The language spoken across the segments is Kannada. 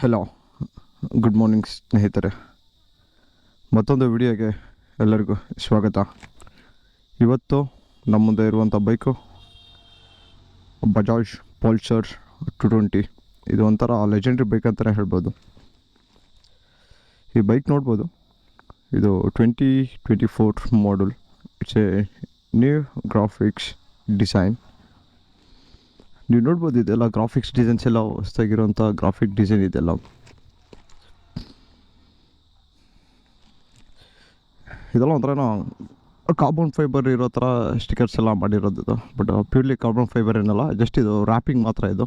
ಹಲೋ ಗುಡ್ ಮಾರ್ನಿಂಗ್ ಸ್ನೇಹಿತರೆ. ಮತ್ತೊಂದು ವಿಡಿಯೋಗೆ ಎಲ್ಲರಿಗೂ ಸ್ವಾಗತ. ಇವತ್ತು ನಮ್ಮ ಮುಂದೆ ಇರುವಂಥ bike Bajaj Pulsar two twenty ಇದು ಒಂಥರ ಲೆಜೆಂಡ್ರಿ ಬೈಕ್ ಅಂತಲೇ ಹೇಳ್ಬೋದು. ಈ ಬೈಕ್ ನೋಡ್ಬೋದು. ಇದು twenty twenty four model it's a new graphics design ನೀವು ನೋಡ್ಬೋದು ಇದೆಲ್ಲ ಗ್ರಾಫಿಕ್ಸ್ ಡಿಸೈನ್ಸ್ ಎಲ್ಲ ಹೊಸ್ದಾಗಿರೋಂಥ ಗ್ರಾಫಿಕ್ ಡಿಸೈನ್ ಇದೆಲ್ಲ. ಇದೆಲ್ಲ ಒಂಥರ ಕಾರ್ಬನ್ ಫೈಬರ್ ಇರೋ ಥರ ಸ್ಟಿಕರ್ಸ್ ಎಲ್ಲ ಮಾಡಿರೋದು ಇದು. ಬಟ್ ಪ್ಯೂರ್ಲಿ ಕಾರ್ಬನ್ ಫೈಬರ್ ಏನಲ್ಲ ಜಸ್ಟ್ ಇದು ರ್ಯಾಪಿಂಗ್ ಮಾತ್ರ ಇದು.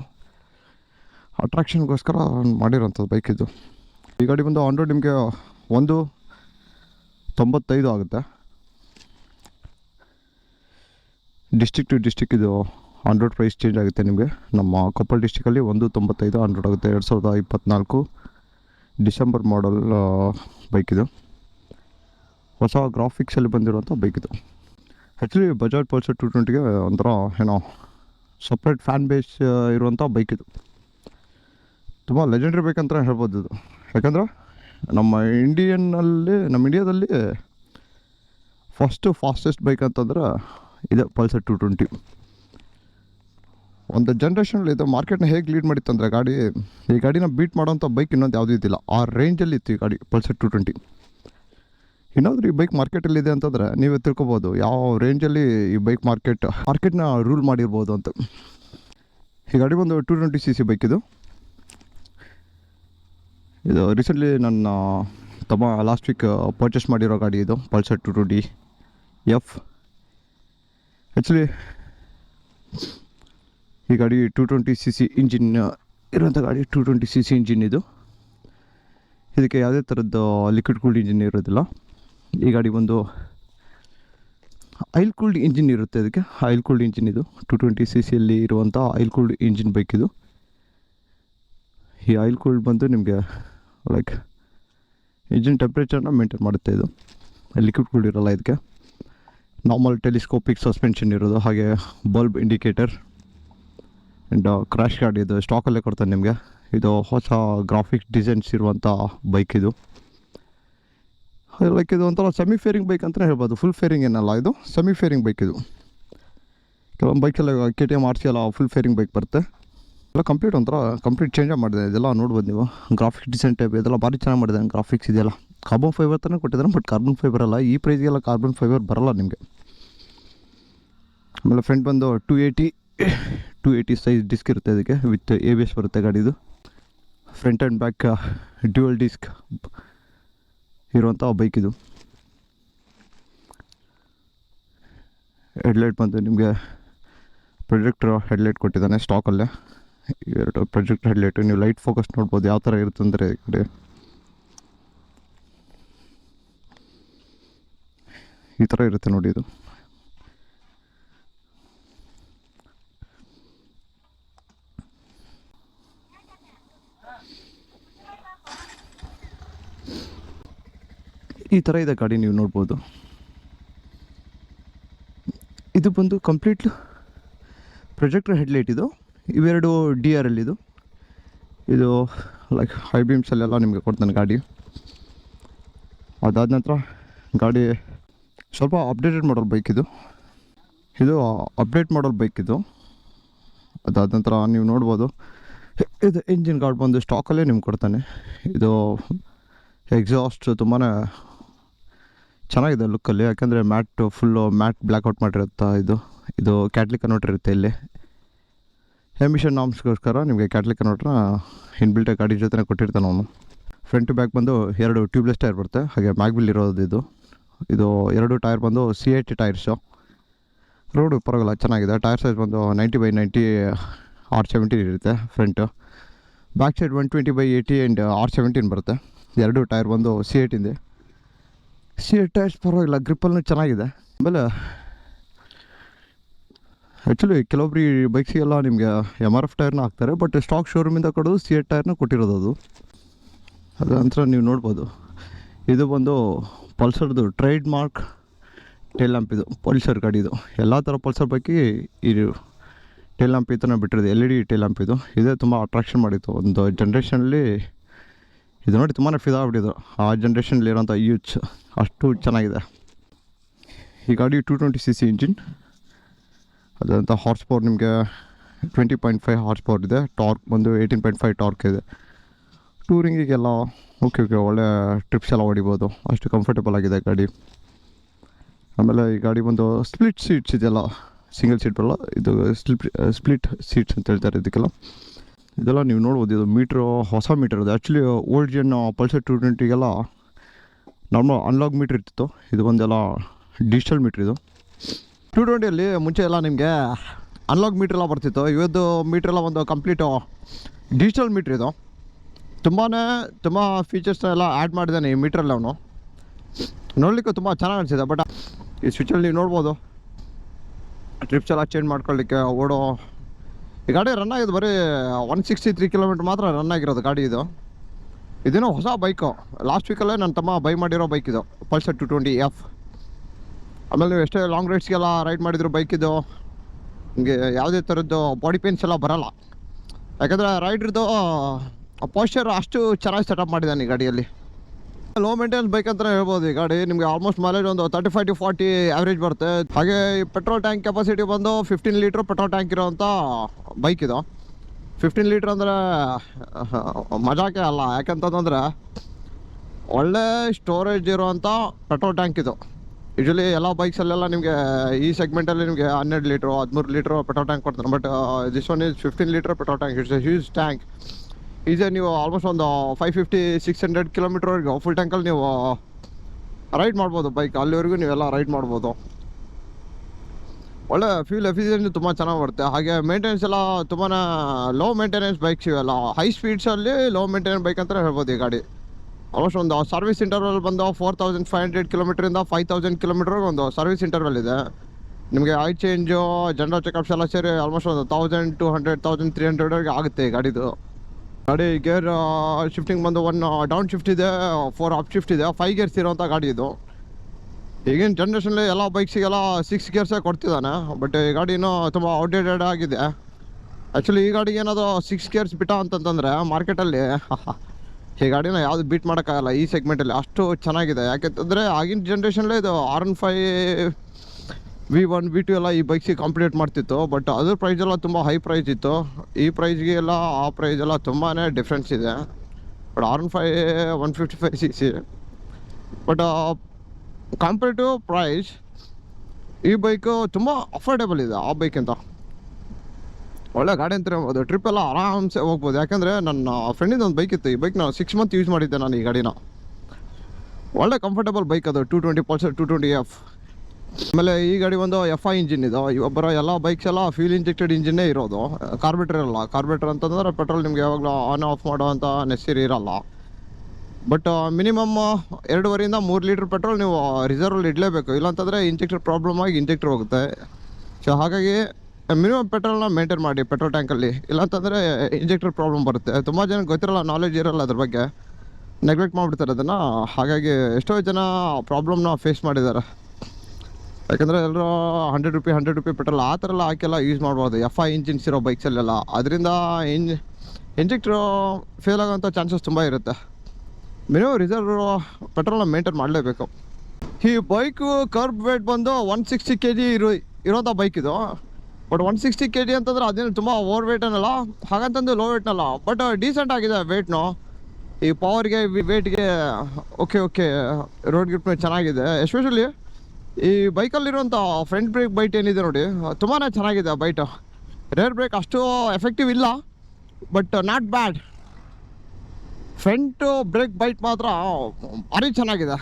ಅಟ್ರಾಕ್ಷನ್ಗೋಸ್ಕರ ಮಾಡಿರೋಂಥದ್ದು ಬೈಕ್ ಇದು. ಈ ಗಾಡಿ ಬಂದು ಆನ್ ರೋಡ್ ನಿಮಗೆ ಒಂದು ತೊಂಬತ್ತೈದು ಆಗುತ್ತೆ. ಡಿಸ್ಟಿಕ್ ಟು ಡಿಸ್ಟಿಕ್ ಇದು ಆನ್ ರೋಡ್ ಪ್ರೈಸ್ ಚೇಂಜ್ ಆಗುತ್ತೆ ನಿಮಗೆ. ನಮ್ಮ ಕೊಪ್ಪಳ ಡಿಸ್ಟಿಕಲ್ಲಿ ಒಂದು ತೊಂಬತ್ತೈದು, ಹಂಡ್ರೆಡ್ ಆಗುತ್ತೆ. ಎರಡು ಸಾವಿರದ ಇಪ್ಪತ್ತ್ನಾಲ್ಕು ಡಿಸೆಂಬರ್ ಮಾಡಲ್ ಇದು. ಹೊಸ ಗ್ರಾಫಿಕ್ಸಲ್ಲಿ ಬಂದಿರುವಂಥ ಬೈಕ್ ಇದು. ಆ್ಯಕ್ಚುಲಿ ಬಜಾಜ್ ಪಲ್ಸರ್ ಟು ಟ್ವೆಂಟಿಗೆ ಒಂಥರ, ಏನೋ ಸಪ್ರೇಟ್ ಫ್ಯಾನ್ ಬೇಸ್ ಇರುವಂಥ ಬೈಕ್ ಇದು. ತುಂಬ ಲೆಜೆಂಡ್ರಿ ಬೈಕ್ ಅಂತ ಹೇಳ್ಬೋದು ಇದು. ಯಾಕಂದ್ರೆ, ನಮ್ಮ ಇಂಡಿಯನ್ನಲ್ಲಿ ನಮ್ಮ ಇಂಡಿಯಾದಲ್ಲಿ ಫಸ್ಟು ಫಾಸ್ಟೆಸ್ಟ್ ಬೈಕ್ ಅಂತಂದ್ರೆ, ಇದೆ ಪಲ್ಸರ್ ಟು ಟ್ವೆಂಟಿ ಒಂದು ಜನ್ರೇಷನಲ್ಲಿ ಇದು ಮಾರ್ಕೆಟ್ನ ಹೇಗೆ ಲೀಡ್ ಮಾಡಿತ್ತು ಅಂದರೆ ಗಾಡಿ, ಈ ಗಾಡಿನ ಬೀಟ್ ಮಾಡೋಂಥ ಬೈಕ್ ಇನ್ನೊಂದು ಯಾವುದೂ ಇದ್ದಿಲ್ಲ. ಆ ರೇಂಜಲ್ಲಿ ಇತ್ತು ಈ ಗಾಡಿ ಪಲ್ಸರ್ ಟು ಟ್ವೆಂಟಿ ಏನಾದರೂ ಈ ಬೈಕ್ ಮಾರ್ಕೆಟಲ್ಲಿದೆ ಅಂತಂದರೆ ನೀವೇ ತಿಳ್ಕೊಬೋದು ಯಾವ ರೇಂಜಲ್ಲಿ ಈ ಬೈಕ್ ಮಾರ್ಕೆಟ್ ಮಾರ್ಕೆಟ್ನ ರೂಲ್ ಮಾಡಿರ್ಬೋದು ಅಂತ. ಈ ಗಾಡಿ ಒಂದು two twenty C C bike ಇದು. ಇದು ರೀಸೆಂಟ್ಲಿ ನನ್ನ ತಮ್ಮ ಲಾಸ್ಟ್ ವೀಕ್ ಪರ್ಚೇಸ್ ಮಾಡಿರೋ ಗಾಡಿ ಇದು Pulsar two twenty F actually ಈ ಗಾಡಿ two twenty C C engine ಇರುವಂಥ ಗಾಡಿ two twenty C C engine ಇದು. ಇದಕ್ಕೆ ಯಾವುದೇ ಥರದ್ದು ಲಿಕ್ವಿಡ್ ಕೂಲ್ಡ್ ಇಂಜಿನ್ ಇರೋದಿಲ್ಲ. ಈ ಗಾಡಿ ಒಂದು ಆಯಿಲ್ ಕೂಲ್ಡ್ ಇಂಜಿನ್ ಇರುತ್ತೆ ಅದಕ್ಕೆ ಆಯಿಲ್ ಕೂಲ್ಡ್ ಇಂಜಿನ್ ಇದು. ಟು ಟ್ವೆಂಟಿ ಸಿ ಸಿಯಲ್ಲಿ ಇರುವಂಥ ಆಯಿಲ್ ಕೂಲ್ಡ್ ಇಂಜಿನ್ ಬೈಕ್ ಇದು ಈ ಆಯಿಲ್ ಕೂಲ್ಡ್ ಬಂದು ನಿಮಗೆ ಲೈಕ್ ಇಂಜಿನ್ ಟೆಂಪ್ರೇಚರ್ನ ಮೇಂಟೈನ್ ಮಾಡುತ್ತೆ ಇದು. ಲಿಕ್ವಿಡ್ ಕೂಲ್ಡ್ ಇರೋಲ್ಲ ಇದಕ್ಕೆ. ನಾರ್ಮಲ್ ಟೆಲಿಸ್ಕೋಪಿಕ್ ಸಸ್ಪೆನ್ಷನ್ ಇರೋದು, ಹಾಗೆ bulb indicator and crash guard ಇದು ಸ್ಟಾಕಲ್ಲೇ ಕೊಡ್ತಾನೆ ನಿಮಗೆ. ಇದು ಹೊಸ ಗ್ರಾಫಿಕ್ಸ್ ಡಿಸೈನ್ಸ್ ಇರುವಂಥ ಬೈಕ್ ಇದು. ಲೈಕ್ ಇದು ಒಂಥರ ಸೆಮಿ ಫೇರಿಂಗ್ ಬೈಕ್ ಅಂತಲೇ ಹೇಳ್ಬೋದು. ಫುಲ್ ಫೇರಿಂಗ್ ಏನಲ್ಲ ಇದು? ಸೆಮಿ ಫೇರಿಂಗ್ ಬೈಕ್ ಇದು. ಕೆಲವೊಂದು ಬೈಕೆಲ್ಲ K T M R C ಎಲ್ಲ ಫುಲ್ ಫೇರಿಂಗ್ ಬೈಕ್ ಬರುತ್ತೆ. ಎಲ್ಲ ಕಂಪ್ಲೀಟ್ ಒಂಥರ ಕಂಪ್ಲೀಟ್ ಚೇಂಜ್ ಮಾಡಿದೆ. ಇದೆಲ್ಲ ನೋಡ್ಬೋದು ನೀವು. ಗ್ರಾಫಿಕ್ಸ್ ಡಿಸೈನ್ ಟೈಪ್ ಇದೆಲ್ಲ ಭಾರಿ ಚೆನ್ನಾಗಿ ಮಾಡಿದೆ ಗ್ರಾಫಿಕ್ಸ್ ಇದೆಲ್ಲ. ಕಾರ್ಬನ್ ಫೈಬರ್ ತಾನೇ ಕೊಟ್ಟಿದ್ದಾರೆ ಬಟ್ ಕಾರ್ಬನ್ ಫೈಬರ್ ಅಲ್ಲ. ಈ ಪ್ರೈಸ್ಗೆಲ್ಲ ಕಾರ್ಬನ್ ಫೈಬರ್ ಬರಲ್ಲ ನಿಮಗೆ. ಆಮೇಲೆ ಫ್ರೆಂಡ್ ಬಂದು two eighty two eighty size disc ಇರುತ್ತೆ ಅದಕ್ಕೆ ವಿತ್ ಎ ಬಿ ಎಸ್ ಬರುತ್ತೆ ಗಾಡಿದು. Front and back dual disc ಇರುವಂಥ ಬೈಕ್ ಇದು. ಹೆಡ್ಲೈಟ್ ಬಂದು ನಿಮಗೆ ಪ್ರೊಜೆಕ್ಟ್ರ್ ಹೆಡ್ಲೈಟ್ ಕೊಟ್ಟಿದ್ದಾನೆ ಸ್ಟಾಕಲ್ಲೇ ಎರಡು ಪ್ರೊಜೆಕ್ಟ್ ಹೆಡ್ಲೈಟು ನೀವು ಲೈಟ್ ಫೋಕಸ್ ನೋಡ್ಬೋದು ಯಾವ ಥರ ಇರುತ್ತೆ ಅಂದರೆ ಕಡೆ ಈ ಥರ ಇರುತ್ತೆ ನೋಡಿ ಇದು. ಈ ಥರ ಇದೆ ಗಾಡಿ ನೀವು ನೋಡ್ಬೋದು. ಇದು ಬಂದು ಕಂಪ್ಲೀಟ್ ಪ್ರೊಜೆಕ್ಟರ್ ಹೆಡ್ಲೈಟ್ ಇದು. ಇವೆರಡು ಡಿ ಆರ್ ಎಲ್ ಇದು. ಇದು ಲೈಕ್ ಹೈ ಬೀಮ್ಸಲ್ಲೆಲ್ಲ ನಿಮಗೆ ಕೊಡ್ತಾನೆ ಗಾಡಿ. ಅದಾದ ನಂತರ ಗಾಡಿ ಸ್ವಲ್ಪ ಅಪ್ಡೇಟೆಡ್ ಮಾಡಲ್ ಬೈಕ್ ಇದು. ಇದು ಅಪ್ಡೇಟ್ ಮಾಡಲ್ ಬೈಕ್ ಇದು. ಅದಾದ ನಂತರ ನೀವು ನೋಡ್ಬೋದು. ಇದು ಇಂಜಿನ್ ಗಾರ್ಡ್ ಬಂದು ಸ್ಟಾಕಲ್ಲೇ ನಿಮ್ಗೆ ಕೊಡ್ತಾನೆ. ಇದು ಎಕ್ಸಾಸ್ಟ್ ತುಂಬಾ ಚೆನ್ನಾಗಿದೆ ಲುಕ್ಕಲ್ಲಿ ಯಾಕಂದರೆ ಮ್ಯಾಟ್ ಫುಲ್ಲು ಮ್ಯಾಟ್ ಬ್ಲ್ಯಾಕ್ಔಟ್ ಮಾಡಿರುತ್ತೆ ಇದು? ಇದು ಕ್ಯಾಟ್ಲಿಕ್ ಕನ್ವರ್ಟರ್ ಇರುತ್ತೆ ಇಲ್ಲಿ. ಎಮಿಷನ್ ನಾಮ್ಸ್ಗೋಸ್ಕರ ನಿಮಗೆ ಕ್ಯಾಟ್ಲಿಕ್ ಕನ್ವರ್ಟ್ರ ಇನ್ಬಿಲ್ಟ್ ಗಾಡಿ ಜೊತೆನೇ ಕೊಟ್ಟಿರ್ತಾನೆ ಅವನು. ಫ್ರಂಟ್ ಬ್ಯಾಕ್ ಬಂದು ಎರಡು ಟ್ಯೂಬ್ಲೆಸ್ ಟೈರ್ ಬರುತ್ತೆ. ಹಾಗೆ ಮ್ಯಾಗ್ಬಿಲ್ ಇರೋದು ಇದು. ಇದು ಎರಡು ಟೈರ್ ಬಂದು C I T tyres road ಪರವಾಗಿಲ್ಲ, ಚೆನ್ನಾಗಿದೆ. ಟೈರ್ ಸೈಜ್ ಬಂದು ninety by ninety R seventeen ಇರುತ್ತೆ front back side one twenty by eighty and R seventeen ಬರುತ್ತೆ. ಎರಡು ಟೈರ್ ಬಂದು ಸಿ ಏಯ್ಟಿಂದೆ ಸಿ ಏಟ್ ಟೈರ್ಸ್ ಪರವಾಗಿಲ್ಲ ಗ್ರಿಪ್ಪಲ್ಲೂ ಚೆನ್ನಾಗಿದೆ. ಆಮೇಲೆ ಆ್ಯಕ್ಚುಲಿ ಕೆಲವೊಬ್ರು ಈ ಬೈಕ್ಸಿಗೆಲ್ಲ ನಿಮಗೆ ಎಂ ಆರ್ ಎಫ್ ಟೈರ್ನ ಹಾಕ್ತಾರೆ ಬಟ್ ಸ್ಟಾಕ್ ಶೋರೂಮಿಂದ ಕೊಡೋದು ಸಿ ಎಟ್ ಟೈರ್ನ ಕೊಟ್ಟಿರೋದು ಅದು. ಅದರ ನಂತರ ನೀವು ನೋಡ್ಬೋದು. ಇದು ಬಂದು ಪಲ್ಸರ್ದು ಟ್ರೇಡ್ ಮಾರ್ಕ್ ಟೇಲ್ ಲ್ಯಾಂಪ್ ಇದು, ಪಲ್ಸರ್ ಗಾಡಿದು. ಎಲ್ಲ ಥರ ಪಲ್ಸರ್ ಬೈಕಿ ಇದು ಟೇಲ್ ಲ್ಯಾಂಪ್ ಈ ಥರ ಬಿಟ್ಟಿರೋದು L E D tail lamp ಇದು. ಇದೇ ತುಂಬ ಅಟ್ರಾಕ್ಷನ್ ಮಾಡಿತ್ತು ಒಂದು ಜನ್ರೇಷನಲ್ಲಿ ಇದು ನೋಡಿ ತುಂಬಾ ಫಿದಾ ಆಗ್ಬಿಟ್ಟಿದ್ದು. ಆ ಜನ್ರೇಷನ್ಲಿರೋಂಥ ಯೂಚ್ ಅಷ್ಟು ಚೆನ್ನಾಗಿದೆ. ಈ ಗಾಡಿ two twenty C C engine ಅದಂಥ horse power ನಿಮಗೆ twenty point five horse power ಇದೆ. ಟಾರ್ಕ್ ಬಂದು ಏಯ್ಟೀನ್ ಪಾಯಿಂಟ್ ಫೈವ್ ಟಾರ್ಕ್ ಇದೆ. ಟೂರಿಂಗಿಗೆಲ್ಲ ಓಕೆ ಓಕೆ ಒಳ್ಳೆ ಟ್ರಿಪ್ಸ್ ಎಲ್ಲ ಹೊಡಿಬೋದು. ಅಷ್ಟು ಕಂಫರ್ಟಬಲ್ ಆಗಿದೆ ಗಾಡಿ. ಆಮೇಲೆ ಈ ಗಾಡಿ ಬಂದು ಸ್ಪ್ಲಿಟ್ ಸೀಟ್ಸ್ ಇದೆಯಲ್ಲ ಸಿಂಗಲ್ ಸೀಟ್ ಬರಲ್ಲ ಇದು ಸ್ಲಿಪ್ ಸ್ಪ್ಲಿಟ್ ಸೀಟ್ಸ್ ಅಂತ ಹೇಳ್ತಾರೆ ಇದಕ್ಕೆಲ್ಲ. ಇದೆಲ್ಲ ನೀವು ನೋಡ್ಬೋದು, ಇದು ಮೀಟ್ರು, ಹೊಸ ಮೀಟರ್ ಅದು. Actually old gen Pulsar two ಟ್ವೆಂಟಿಗೆಲ್ಲ normal ಅನ್ಲಾಗ್ meter ಇರ್ತಿತ್ತು. ಇದು ಒಂದೆಲ್ಲ ಡಿಜಿಟಲ್ ಮೀಟ್ರ್ ಇದು. ಟು ಟ್ವೆಂಟಿಯಲ್ಲಿ ಮುಂಚೆ ಎಲ್ಲ ನಿಮಗೆ ಅನ್ಲಾಗ್ ಮೀಟ್ರ್ ಎಲ್ಲ ಬರ್ತಿತ್ತು. ಇವತ್ತು ಮೀಟ್ರ್ ಎಲ್ಲ ಒಂದು ಕಂಪ್ಲೀಟು ಡಿಜಿಟಲ್ ಮೀಟ್ರ್ ಇದು. ತುಂಬಾ ತುಂಬ ಫೀಚರ್ಸ್ನ ಎಲ್ಲ ಆ್ಯಡ್ ಮಾಡಿದ್ದಾನೆ ಈ ಮೀಟ್ರಲ್ಲಿ ಅವನು. ನೋಡಲಿಕ್ಕೂ ತುಂಬ ಚೆನ್ನಾಗಿ ಅನಿಸಿದೆ ಬಟ್ ಈ ಸ್ವಿಚ್ಚಲ್ಲಿ ನೀವು ನೋಡ್ಬೋದು. ಟ್ರಿಪ್ಸ್ ಎಲ್ಲ ಚೇಂಜ್ ಮಾಡ್ಕೊಳ್ಳಿಕ್ಕೆ ಓಡೋ ಈ ಗಾಡಿ ರನ್ ಆಗಿದೆ ಬರೀ ಒನ್ ಸಿಕ್ಸ್ಟಿ ತ್ರೀ ಕಿಲೋಮೀಟ್ರ್ ಮಾತ್ರ ರನ್ ಆಗಿರೋದು ಗಾಡಿ ಇದು. ಇದೇನೋ ಹೊಸ ಬೈಕು ಲಾಸ್ಟ್ ವೀಕಲ್ಲೇ ನನ್ನ ತಮ್ಮ ಬೈ ಮಾಡಿರೋ ಬೈಕ್ ಇದು ಪಲ್ಸರ್ ಟು ಟ್ವೆಂಟಿ ಎಫ್ ಆಮೇಲೆ ನೀವು ಎಷ್ಟೇ ಲಾಂಗ್ ರೈಡ್ಸ್ಗೆಲ್ಲ ರೈಡ್ ಮಾಡಿದ್ರು ಬೈಕ್ ಇದು ನಿಮಗೆ ಯಾವುದೇ ಥರದ್ದು ಬಾಡಿ ಪೇನ್ಸ್ ಎಲ್ಲ ಬರೋಲ್ಲ. ಯಾಕಂದರೆ ರೈಡ್ರದ್ದು ಪೋಸ್ಚರ್ ಅಷ್ಟು ಚೆನ್ನಾಗಿ ಸೆಟಪ್ ಮಾಡಿದ್ದಾನೆ ಈ ಗಾಡಿಯಲ್ಲಿ. ಲೋ ಮೇಂಟೆನೆನ್ಸ್ ಬೈಕ್ ಅಂತ ಹೇಳ್ಬೋದು. ಈ ಗಾಡಿ ನಿಮಗೆ ಆಲ್ಮೋಸ್ಟ್ ಮೈಲೇಜ್ ಒಂದು thirty five to forty average ಬರುತ್ತೆ. ಹಾಗೆ ಈ ಪೆಟ್ರೋಲ್ ಟ್ಯಾಂಕ್ ಕೆಪಾಸಿಟಿ ಬಂದು ಫಿಫ್ಟೀನ್ ಲೀಟ್ರ್ ಪೆಟ್ರೋಲ್ ಟ್ಯಾಂಕ್ ಇರೋವಂಥ ಬೈಕ್ ಇದು. ಫಿಫ್ಟೀನ್ ಲೀಟ್ರ್ ಅಂದರೆ ಮಜಾಕೆ ಅಲ್ಲ. ಯಾಕಂತಂದ್ರೆ ಒಳ್ಳೆ ಸ್ಟೋರೇಜ್ ಇರುವಂಥ ಪೆಟ್ರೋಲ್ ಟ್ಯಾಂಕ್ ಇದು. ಯೂಶಲಿ ಎಲ್ಲ ಬೈಕ್ಸಲ್ಲೆಲ್ಲ ನಿಮಗೆ ಈ ಸೆಗ್ಮೆಂಟಲ್ಲಿ ನಿಮಗೆ ಹನ್ನೆರಡು ಲೀಟ್ರು ಹದಿಮೂರು ಲೀಟ್ರ್ ಪೆಟ್ರೋಲ್ ಟ್ಯಾಂಕ್ ಕೊಡ್ತಾರೆ. But this one is fifteen litre petrol tank it's a huge tank ಈಸೆ ನೀವು ಆಲ್ಮೋಸ್ಟ್ ಒಂದು ಫೈವ್ ಫಿಫ್ಟಿ ಸಿಕ್ಸ್ ಹಂಡ್ರೆಡ್ ಕಿಲೋಮೀಟ್ರ್ವರೆಗೆ ಫುಲ್ ಟ್ಯಾಂಕಲ್ಲಿ ನೀವು ರೈಡ್ ಮಾಡ್ಬೋದು ಬೈಕ್ ಅಲ್ಲಿವರೆಗೂ ನೀವೆಲ್ಲ ರೈಡ್ ಮಾಡ್ಬೋದು. ಒಳ್ಳೆ ಫ್ಯೂಲ್ ಎಫಿಷಿಯನ್ಸಿ ತುಂಬ ಚೆನ್ನಾಗಿ ಬರುತ್ತೆ. ಹಾಗೆ ಮೇಂಟೆನೆನ್ಸ್ ಎಲ್ಲ ತುಂಬಾ ಲೋ ಮೇಂಟೆನೆನ್ಸ್ ಬೈಕ್ಸ್ ಇವೆಲ್ಲ. ಹೈ ಸ್ಪೀಡ್ಸಲ್ಲಿ ಲೋ ಮೇಂಟೆನೆನ್ಸ್ ಬೈಕ್ ಅಂತ ಹೇಳ್ಬೋದು ಈ ಗಾಡಿ. ಆಲ್ಮೋಸ್ಟ್ ಒಂದು ಸರ್ವಿಸ್ ಇಂಟರ್ವಲ್ ಬಂದು ಫೋರ್ ತೌಸಂಡ್ ಫೈವ್ ಹಂಡ್ರೆಡ್ ಕಿಲೋಮೀಟ್ರಿಂದ ಫೈವ್ ತೌಸಂಡ್ ಕಿಲೋಮೀಟ್ರ್ಗೆ ಒಂದು ಸರ್ವಿಸ್ ಇಂಟರ್ವಲ್ ಇದೆ. ನಿಮಗೆ ಆಯಿಲ್ ಚೇಂಜು ಜನರಲ್ ಚೆಕಪ್ಸ್ ಎಲ್ಲ ಸೇರಿ ಆಲ್ಮೋಸ್ಟ್ ಒಂದು thousand two hundred thousand three ಹಂಡ್ರೆಡ್ವರೆಗೆ ಆಗುತ್ತೆ ಈ ಗಾಡಿದು. ಗಾಡಿ ಗೇರ್ ಶಿಫ್ಟಿಂಗ್ ಬಂದು ಒನ್ ಡೌನ್ ಶಿಫ್ಟ್ ಇದೆ ಫೋರ್ ಅಪ್ ಶಿಫ್ಟ್ ಇದೆ ಫೈವ್ ಗೇರ್ಸ್ ಇರೋಂಥ ಗಾಡಿ ಇದು. ಈಗಿನ ಜನ್ರೇಷನಲ್ಲಿ ಎಲ್ಲ ಬೈಕ್ಸಿಗೆಲ್ಲ ಸಿಕ್ಸ್ ಗೇರ್ಸೇ ಕೊಡ್ತಿದ್ದಾನೆ ಬಟ್ ಈ ಗಾಡಿ ಇನ್ನೂ ತುಂಬ ಔಟ್ಡೇಟೆಡ್ ಆಗಿದೆ. ಆ್ಯಕ್ಚುಲಿ ಈ ಗಾಡಿಗೆ ಏನಾದರೂ ಸಿಕ್ಸ್ ಗೇರ್ಸ್ ಬಿಟ್ಟ ಅಂತಂತಂದರೆ ಮಾರ್ಕೆಟಲ್ಲಿ ಈ ಗಾಡಿನ ಯಾವುದು ಬೀಟ್ ಮಾಡೋಕ್ಕಾಗಲ್ಲ ಈ ಸೆಗ್ಮೆಂಟಲ್ಲಿ ಅಷ್ಟು ಚೆನ್ನಾಗಿದೆ. ಯಾಕೆಂತಂದರೆ ಆಗಿನ ಜನ್ರೇಷನ್ಲೇ ಇದು R one five V one V two ಎಲ್ಲ ಈ ಬೈಕ್ಸಿಗೆ ಕಾಂಪಿಟೇಟ್ ಮಾಡ್ತಿತ್ತು ಬಟ್ ಅದ್ರ ಪ್ರೈಸ್ ಎಲ್ಲ ತುಂಬ ಹೈ ಪ್ರೈಸ್ ಇತ್ತು. ಈ ಪ್ರೈಸ್ಗೆ ಎಲ್ಲ, ಆ ಪ್ರೈಸ್ ಎಲ್ಲ ತುಂಬಾ ಡಿಫ್ರೆನ್ಸ್ ಇದೆ. But R one five one fifty five C C but compare to price ಈ ಬೈಕು ತುಂಬ ಅಫೋರ್ಡೇಬಲ್ ಇದೆ, ಆ ಬೈಕಿಂತ ಒಳ್ಳೆ ಗಾಡಿ ಅಂತ ಹೇಳ್ಬೋದು ಟ್ರಿಪ್ ಎಲ್ಲ ಆರಾಮ್ಸೆ ಹೋಗ್ಬೋದು. ಯಾಕಂದರೆ ನನ್ನ ಫ್ರೆಂಡಿಂದ ಒಂದು ಬೈಕ್ ಇತ್ತು, ಈ ಬೈಕ್ ನಾನು ಸಿಕ್ಸ್ ಮಂತ್ ಯೂಸ್ ಮಾಡಿದ್ದೆ ನಾನು ಈ ಗಾಡಿನ. ಒಳ್ಳೆ ಕಂಫರ್ಟಬಲ್ ಬೈಕ್ ಅದು two twenty Pulsar two twenty F ಆಮೇಲೆ ಈ ಗಾಡಿ ಒಂದು ಎಫ್ ಐ ಇಂಜಿನ್ ಇದು. ಒಬ್ಬರ ಎಲ್ಲ ಬೈಕ್ಸ್ ಎಲ್ಲ ಫ್ಯೂಲ್ ಇಂಜೆಕ್ಟೆಡ್ ಇಂಜಿನ್ನೇ ಇರೋದು. ಕಾರ್ಬೇಟ್ರ್ ಇರಲ್ಲ ಕಾರ್ಬೇಟ್ರ್ ಅಂತಂದ್ರೆ ಪೆಟ್ರೋಲ್ ನಿಮ್ಗೆ ಯಾವಾಗಲೂ ಆನ್ ಆಫ್ ಮಾಡೋವಂಥ ನೆಸರಿ ಇರಲ್ಲ. ಬಟ್ ಮಿನಿಮಮ್ ಎರಡೂವರೆಯಿಂದ ಮೂರು ಲೀಟ್ರ್ ಪೆಟ್ರೋಲ್ ನೀವು ರಿಸರ್ವಲ್ಲಿ ಇಡಲೇಬೇಕು. ಇಲ್ಲಾಂತಂದರೆ ಇಂಜೆಕ್ಟರ್ ಪ್ರಾಬ್ಲಮ್ ಆಗಿ ಇಂಜೆಕ್ಟರ್ ಹೋಗುತ್ತೆ. ಸೊ ಹಾಗಾಗಿ ಮಿನಿಮಮ್ ಪೆಟ್ರೋಲ್ನ ಮೇಂಟೈನ್ ಮಾಡಿ ಪೆಟ್ರೋಲ್ ಟ್ಯಾಂಕಲ್ಲಿ ಇಲ್ಲಾಂತಂದರೆ ಇಂಜೆಕ್ಟರ್ ಪ್ರಾಬ್ಲಮ್ ಬರುತ್ತೆ. ತುಂಬ ಜನ ಗೊತ್ತಿರಲ್ಲ ನಾಲೆಜ್ ಇರಲ್ಲ ಅದ್ರ ಬಗ್ಗೆ. ನೆಗ್ಲೆಕ್ಟ್ ಮಾಡಿಬಿಡ್ತಾರೆ ಅದನ್ನು. ಹಾಗಾಗಿ ಎಷ್ಟೋ ಜನ ಪ್ರಾಬ್ಲಮ್ನ ಫೇಸ್ ಮಾಡಿದ್ದಾರೆ. ಯಾಕಂದರೆ ಎಲ್ಲರೂ hundred rupee hundred rupee petrol ಆ ಥರ ಎಲ್ಲ ಹಾಕೆಲ್ಲ ಯೂಸ್ ಮಾಡ್ಬೋದು ಎಫ್ ಐ ಇಂಜಿನ್ಸ್ ಇರೋ ಬೈಕ್ಸಲ್ಲೆಲ್ಲ ಅದರಿಂದ ಇಂಜ್ ಇಂಜೆಕ್ಟ್ರು ಫೇಲ್ ಆಗೋಂಥ ಚಾನ್ಸಸ್ ತುಂಬ ಇರುತ್ತೆ. ಮಿನಿಮಮ್ ರಿಸರ್ವ್ ಪೆಟ್ರೋಲ್ನ ಮೇಂಟೈನ್ ಮಾಡಲೇಬೇಕು. ಈ ಬೈಕು ಕರ್ಬ್ ವೇಟ್ ಬಂದು ಒನ್ ಸಿಕ್ಸ್ಟಿ ಕೆ ಜಿ ಇರೋ, ಇರೋಂಥ ಬೈಕ್ ಇದು. But one sixty K G ಅಂತಂದ್ರೆ ಅದೇನು ತುಂಬ ಓವರ್ ವೇಟ್ ಅನ್ನಲ್ಲ. ಹಾಗಂತಂದು ಲೋ ವೇಟ್ನಲ್ಲ ಬಟ್ ಡೀಸೆಂಟ್ ಆಗಿದೆ ವೇಟ್ನು ಈ ಪವರ್ಗೆ ವೇಟ್ಗೆ ಓಕೆ ಓಕೆ ರೋಡ್ ಗ್ರಿಪ್ ಚೆನ್ನಾಗಿದೆ. ಎಸ್ಪೆಷಲಿ ಈ ಬೈಕಲ್ಲಿರುವಂಥ ಫ್ರಂಟ್ ಬ್ರೇಕ್ ಬೈಟ್ ಏನಿದೆ ನೋಡಿ ತುಂಬಾ ಚೆನ್ನಾಗಿದೆ ಬೈಟು ರೇರ್ ಬ್ರೇಕ್ ಅಷ್ಟು ಎಫೆಕ್ಟಿವ್ ಇಲ್ಲ but not bad front brake bite ಮಾತ್ರ ಭಾರಿ ಚೆನ್ನಾಗಿದೆ.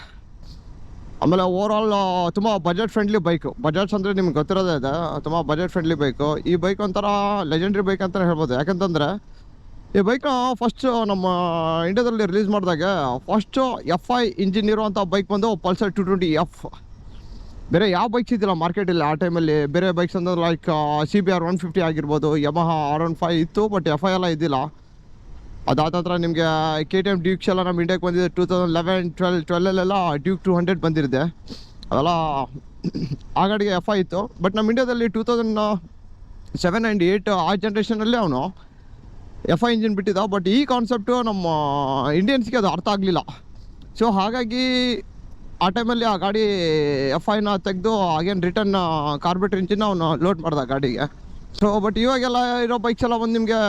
ಆಮೇಲೆ ಓವರ್ ಆಲ್ ತುಂಬ ಬಜೆಟ್ ಫ್ರೆಂಡ್ಲಿ ಬೈಕು ಬಜಾಜ್ ಅಂದರೆ ನಿಮ್ಗೆ ಗೊತ್ತಿರೋದೇ ಇದೆ, ತುಂಬ ಬಜೆಟ್ ಫ್ರೆಂಡ್ಲಿ ಬೈಕು ಈ ಬೈಕ್ ಒಂಥರ ಲೆಜೆಂಡ್ರಿ ಬೈಕ್ ಅಂತಲೇ ಹೇಳ್ಬೋದು. ಯಾಕಂತಂದರೆ, ಈ ಬೈಕ್ ಫಸ್ಟ್ ನಮ್ಮ ಇಂಡಿಯಾದಲ್ಲಿ ರಿಲೀಸ್ ಮಾಡಿದಾಗ ಫಸ್ಟು ಎಫ್ ಐ ಇಂಜಿನ್ ಇರುವಂಥ ಬೈಕ್ ಬಂದು ಪಲ್ಸರ್ ಟು ಟ್ವೆಂಟಿ ಎಫ್ ಬೇರೆ ಯಾವ ಬೈಕ್ಸ್ ಇದ್ದಿಲ್ಲ ಮಾರ್ಕೆಟಲ್ಲಿ ಆ ಟೈಮಲ್ಲಿ ಬೇರೆ ಬೈಕ್ಸ್ ಅಂದರೆ like C B R one fifty ಆಗಿರ್ಬೋದು ಯಮಹ ಆರ್ ಒನ್ ಫೈವ್ ಇತ್ತು ಬಟ್ ಎಫ್ ಐ ಎಲ್ಲ ಇದ್ದಿಲ್ಲ. ಅದಾದ ನಂತರ ನಿಮಗೆ ಕೆ ಟಿ ಎಂ ಡ್ಯೂಕ್ಸ್ ಎಲ್ಲ ನಮ್ಮ ಇಂಡಿಯಾಗೆ ಬಂದಿದೆ. ಟೂ ತೌಸಂಡ್ ಲೆವೆನ್ ಟ್ವೆಲ್ ಟ್ವೆಲ್ಲಲ್ಲೆಲ್ಲ ಡ್ಯೂಕ್ ಟು ಹಂಡ್ರೆಡ್ ಬಂದಿರುತ್ತೆ. ಅದೆಲ್ಲ ಆ ಎಫ್ ಐ ಇತ್ತು. ಬಟ್ ನಮ್ಮ ಇಂಡಿಯಾದಲ್ಲಿ two thousand seven and eight ಆ ಜನ್ರೇಷನಲ್ಲಿ ಅವನು. ಎಫ್ ಐ ಇಂಜಿನ್ ಬಿಟ್ಟಿದ್ದ. ಬಟ್ ಈ ಕಾನ್ಸೆಪ್ಟು ನಮ್ಮ ಇಂಡಿಯನ್ಸ್ಗೆ ಅದು ಅರ್ಥ ಆಗಲಿಲ್ಲ. ಸೊ ಹಾಗಾಗಿ ಆ ಟೈಮಲ್ಲಿ ಆ ಗಾಡಿ ಎಫ್ ಐನ ತೆಗೆದು ಆಗೇನು ರಿಟರ್ನ್ ಕಾರ್ಬೇಟ್ರ್ ಇಂಜಿನ್ ಅವನು ಲೋಡ್ ಮಾಡ್ದ ಗಾಡಿಗೆ. ಸೊ ಬಟ್ ಇವಾಗೆಲ್ಲ ಇರೋ ಬೈಕ್ಸ್ ಎಲ್ಲ ಬಂದು ನಿಮಗೆ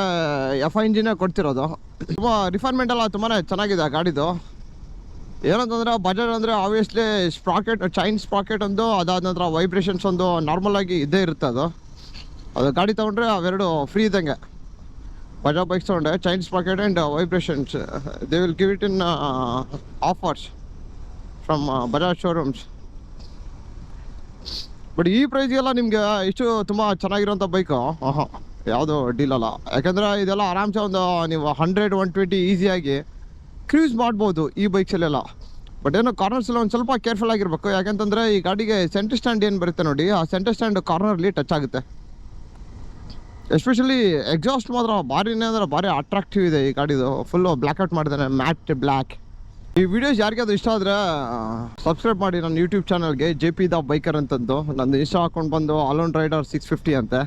ಎಫ್ ಐ ಇಂಜಿನೇ ಕೊಡ್ತಿರೋದು. ತುಂಬ ರಿಫೈನ್ಮೆಂಟ್ ಎಲ್ಲ ತುಂಬಾ ಚೆನ್ನಾಗಿದೆ ಆ ಗಾಡಿದು. ಏನಂತಂದ್ರೆ ಬಜಾಜ್ ಅಂದರೆ ಆಬ್ವಿಯಸ್ಲಿ ಸ್ಪ್ರಾಕೆಟ್ ಚೈನ್ ಸ್ಪ್ರಾಕೆಟ್ ಒಂದು, ಅದಾದ ನಂತರ ವೈಬ್ರೇಷನ್ಸ್ ಒಂದು ನಾರ್ಮಲ್ ಆಗಿ ಇದ್ದೇ ಇರುತ್ತೆ ಅದು. ಅದು ಗಾಡಿ ತೊಗೊಂಡ್ರೆ ಅವೆರಡು ಫ್ರೀ ಇದ್ದಂಗೆ. ಬಜಾಜ್ ಬೈಕ್ಸ್ ತೊಗೊಂಡೆ chain sprocket and vibrations they will give it in offers from Bajaj showrooms but ಈ ಪ್ರೈಸ್ಗೆಲ್ಲ ನಿಮಗೆ ಇಷ್ಟು ತುಂಬ ಚೆನ್ನಾಗಿರೋಂಥ ಬೈಕು ಹಾಂ ಯಾವುದು ಡೀಲಲ್ಲ ಯಾಕಂದರೆ ಇದೆಲ್ಲ ಆರಾಮ್ಸೆ ಒಂದು ನೀವು ಹಂಡ್ರೆಡ್ ಒನ್ ಟ್ವೆಂಟಿ ಈಸಿಯಾಗಿ ಕ್ರೂಸ್ ಮಾಡ್ಬೋದು ಈ ಬೈಕ್ಸಲ್ಲೆಲ್ಲ ಬಟ್ ಏನೋ ಕಾರ್ನರ್ಸಲ್ಲಿ ಒಂದು ಸ್ವಲ್ಪ ಕೇರ್ಫುಲ್ ಆಗಿರಬೇಕು. ಯಾಕಂತಂದರೆ ಈ ಗಾಡಿಗೆ ಸೆಂಟರ್ ಸ್ಟ್ಯಾಂಡ್ ಏನು ಬರುತ್ತೆ ನೋಡಿ, ಆ ಸೆಂಟರ್ ಸ್ಟ್ಯಾಂಡ್ ಕಾರ್ನರ್ಲಿ ಟಚ್ ಆಗುತ್ತೆ. ಎಸ್ಪೆಷಲಿ ಎಕ್ಸಾಸ್ಟ್ ಮಾತ್ರ ಭಾರಿನೇ ಅಂದರೆ ಭಾರಿ ಅಟ್ರಾಕ್ಟಿವ್ ಇದೆ ಈ ಗಾಡಿದು. ಫುಲ್ಲು ಬ್ಲ್ಯಾಕ್ಔಟ್ ಮಾಡಿದ್ದಾನೆ ಮ್ಯಾಟ್ ಬ್ಲ್ಯಾಕ್ ಈ ವಿಡಿಯೋಸ್ ಯಾರಿಗಾದ್ರು ಇಷ್ಟ ಆದರೆ ಸಬ್ಸ್ಕ್ರೈಬ್ ಮಾಡಿ ನನ್ನ ಯೂಟ್ಯೂಬ್ ಚಾನಲ್ಗೆ ಜೆ ಪಿ ದ ಬೈಕರ್ ಅಂತಂದು. ನನ್ನ ಇನ್ಸ್ಟಾ ಹಾಕೊಂಡು ಬಂದು ಅಲೋನ್ ರೈಡರ್ ಸಿಕ್ಸ್ ಫಿಫ್ಟಿ ಅಂತೆ.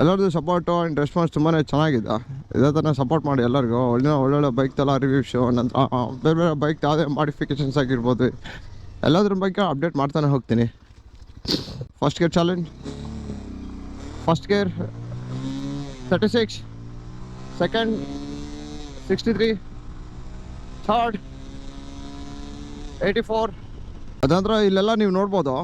ಎಲ್ಲರದ್ದು ಸಪೋರ್ಟು ಆ್ಯಂಡ್ ರೆಸ್ಪಾನ್ಸ್ ತುಂಬಾ ಚೆನ್ನಾಗಿದೆ. ಇದೇ ಥರ ಸಪೋರ್ಟ್ ಮಾಡಿ ಎಲ್ಲರಿಗೂ. ಒಳ್ಳೆ, ಒಳ್ಳೊಳ್ಳೆ ಬೈಕ್ದೆಲ್ಲ ರಿವ್ಯೂಸು ನಂತರ ಬೇರೆ ಬೇರೆ ಬೈಕ್ ಯಾವುದೇ ಮಾಡಿಫಿಕೇಷನ್ಸ್ ಆಗಿರ್ಬೋದು. ಎಲ್ಲದ್ರ ಬಗ್ಗೆ ಅಪ್ಡೇಟ್ ಮಾಡ್ತಾನೆ ಹೋಗ್ತೀನಿ. First gear challenge first gear thirty six second sixty three third eighty four ಅದಂದ್ರೆ ಇಲ್ಲೆಲ್ಲ ನೀವು ನೋಡ್ಬೋದು.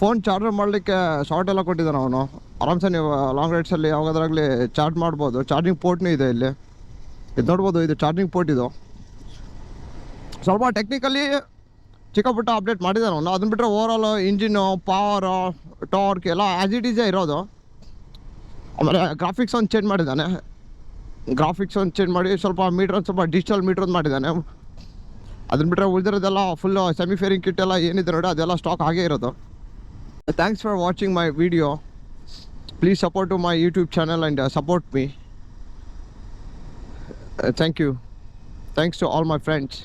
ಫೋನ್ ಚಾರ್ಜರ್ ಮಾಡಲಿಕ್ಕೆ ಶಾರ್ಟ್ ಎಲ್ಲ ಕೊಟ್ಟಿದ್ದಾನೆ ಅವನು. ಆರಾಮ್ಸೆ ನೀವು ಲಾಂಗ್ ರೈಡ್ಸಲ್ಲಿ ಯಾವಾಗದ್ರಾಗಲಿ ಚಾರ್ಜ್ ಮಾಡ್ಬೋದು. ಚಾರ್ಜಿಂಗ್ ಪೋರ್ಟ್ನೂ ಇದೆ ಇಲ್ಲಿ. ಇದು ನೋಡ್ಬೋದು, ಇದು ಚಾರ್ಜಿಂಗ್ ಪೋರ್ಟ್ ಇದು. ಸ್ವಲ್ಪ ಟೆಕ್ನಿಕಲಿ ಚಿಕ್ಕಪುಟ್ಟ ಅಪ್ಡೇಟ್ ಮಾಡಿದ್ದಾನೆ ಅವನು. ಅದನ್ನ ಬಿಟ್ಟರೆ ಓವರಾಲ್ ಇಂಜಿನ್ನು ಪವರು ಟಾರ್ಕ್ ಎಲ್ಲ ಆ್ಯಸ್ ಇಟ್ ಈಸೇ ಇರೋದು. ಆಮೇಲೆ ಗ್ರಾಫಿಕ್ಸ್ ಒಂದು ಚೇಂಜ್ ಮಾಡಿದ್ದಾನೆ. ಗ್ರಾಫಿಕ್ಸ್ ಒಂದು ಚೇಂಜ್ ಮಾಡಿ ಸ್ವಲ್ಪ ಮೀಟ್ರ್ ಒಂದು ಸ್ವಲ್ಪ ಡಿಜಿಟಲ್ ಮೀಟ್ರ್ ಒಂದು ಮಾಡಿದ್ದಾನೆ ಅದನ್ನ ಬಿಟ್ಟರೆ ಉಳಿದಿರೋದೆಲ್ಲ ಫುಲ್ಲು ಸೆಮಿಫೇರಿಂಗ್ ಕಿಟ್ ಎಲ್ಲ ಏನಿದೆ ನೋಡಿ ಅದೆಲ್ಲ ಸ್ಟಾಕ್ ಆಗೇ ಇರೋದು. Thanks for watching my video please support to my YouTube channel and support me thank you thanks to all my friends